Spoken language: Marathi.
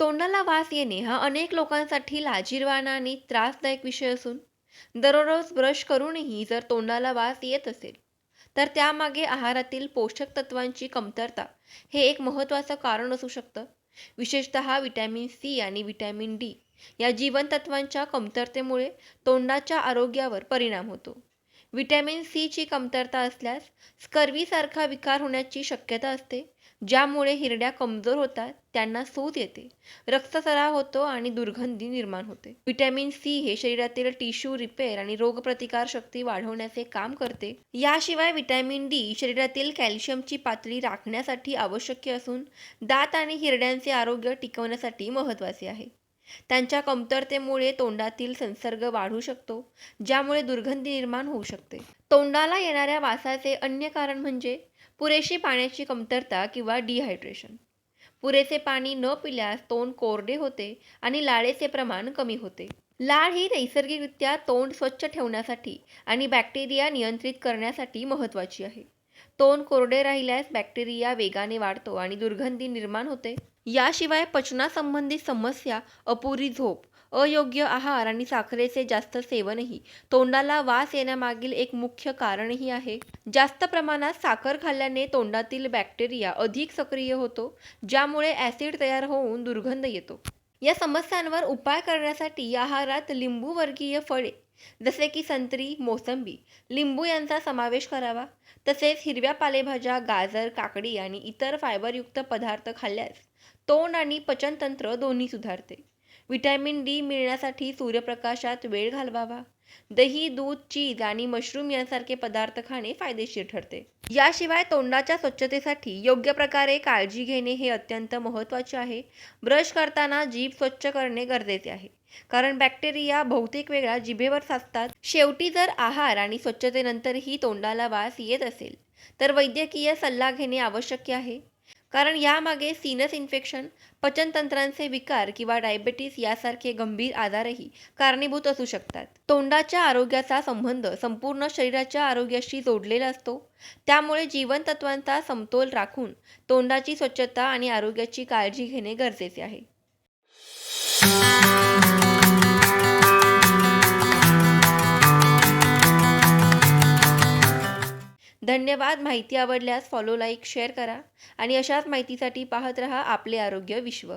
तोंडाला वास येणे हा अनेक लोकांसाठी लाजीरवाना आणि त्रासदायक विषय असून दररोज ब्रश करूनही जर तोंडाला वास येत असेल तर त्यामागे आहारातील पोषक तत्वांची कमतरता हे एक महत्त्वाचं कारण असू शकतं. विशेषत विटॅमिन सी आणि विटॅमिन डी या जीवनतत्वांच्या कमतरतेमुळे तोंडाच्या आरोग्यावर परिणाम होतो. विटॅमिन सीची कमतरता असल्यास स्कर्वीसारखा विकार होण्याची शक्यता असते ज्यामुळे हिरड्या कमजोर होतात त्यांना सूज येते. रक्तसराव होतो आणि दुर्गंधी निर्माण होते. विटॅमिन सी हे शरीरातील टिश्यू रिपेअर आणि रोगप्रतिकार शक्ती वाढवण्याचे काम करते. याशिवाय विटॅमिन डी शरीरातील कॅल्शियमची पातळी राखण्यासाठी आवश्यक असून दात आणि हिरड्यांचे आरोग्य टिकवण्यासाठी महत्त्वाचे आहे. त्यांच्या कमतरतेमुळे तोंडातील संसर्ग वाढू शकतो ज्यामुळे दुर्गंधी निर्माण होऊ शकते. तोंडाला येणाऱ्या वासाचे अन्य कारण म्हणजे पुरेशी पाण्याची कमतरता किंवा डिहायड्रेशन पुरेसे पाणी न पिल्यास तोंड कोरडे होते आणि लाळेचे प्रमाण कमी होते. लाळ ही नैसर्गिकरित्या तोंड स्वच्छ ठेवण्यासाठी आणि बॅक्टेरिया नियंत्रित करण्यासाठी महत्त्वाची आहे. तोंड कोरडे राहिल्यास बॅक्टेरिया वेगाने वाढतो आणि दुर्गंधी निर्माण होते. याशिवाय पचनासंबंधित समस्या अपुरी झोप अयोग्य आहार आणि साखरेचे जास्त सेवनही. तोंडाला वास येण्यामागील एक मुख्य कारणही आहे. जास्त प्रमाणात साखर खाल्ल्याने तोंडातील बॅक्टेरिया अधिक सक्रिय होतो ज्यामुळे ॲसिड तयार होऊन दुर्गंध येतो. या समस्यांवर उपाय करण्यासाठी आहारात लिंबूवर्गीय फळे जसे की संत्री मोसंबी लिंबू यांचा समावेश करावा. तसेच हिरव्या पालेभाज्या गाजर काकडी आणि इतर फायबरयुक्त पदार्थ खाल्ल्यास तोंड आणि पचनतंत्र दोन्ही सुधारते. व्हिटॅमिन डी मिळण्यासाठी सूर्यप्रकाशात वेळ घालवावा. दही दूध चीज आणि मशरूम यांसारखे पदार्थ खाणे फायदेशीर ठरते. याशिवाय तोंडाच्या स्वच्छतेसाठी योग्य प्रकारे काळजी घेणे हे अत्यंत महत्त्वाचे आहे. ब्रश करताना जीभ स्वच्छ करणे गरजेचे आहे. कारण बॅक्टेरिया बहुतेक वेळा जिभेवर साचतात. शेवटी जर आहार आणि स्वच्छतेनंतरही तोंडाला वास येत असेल तर वैद्यकीय सल्ला घेणे आवश्यक आहे. कारण यामागे सिनस इन्फेक्शन पचनतंत्रांचे विकार किंवा डायबेटीस यासारखे गंभीर आजारही कारणीभूत असू शकतात. तोंडाच्या आरोग्याचा संबंध संपूर्ण शरीराच्या आरोग्याशी जोडलेला असतो. त्यामुळे जीवनतत्वांचा समतोल राखून तोंडाची स्वच्छता आणि आरोग्याची काळजी घेणे गरजेचे आहे. धन्यवाद. माहिती आवडल्यास फॉलो लाईक शेअर करा. आणि अशाच माहितीसाठी पाहत रहा आपले आरोग्य विश्व.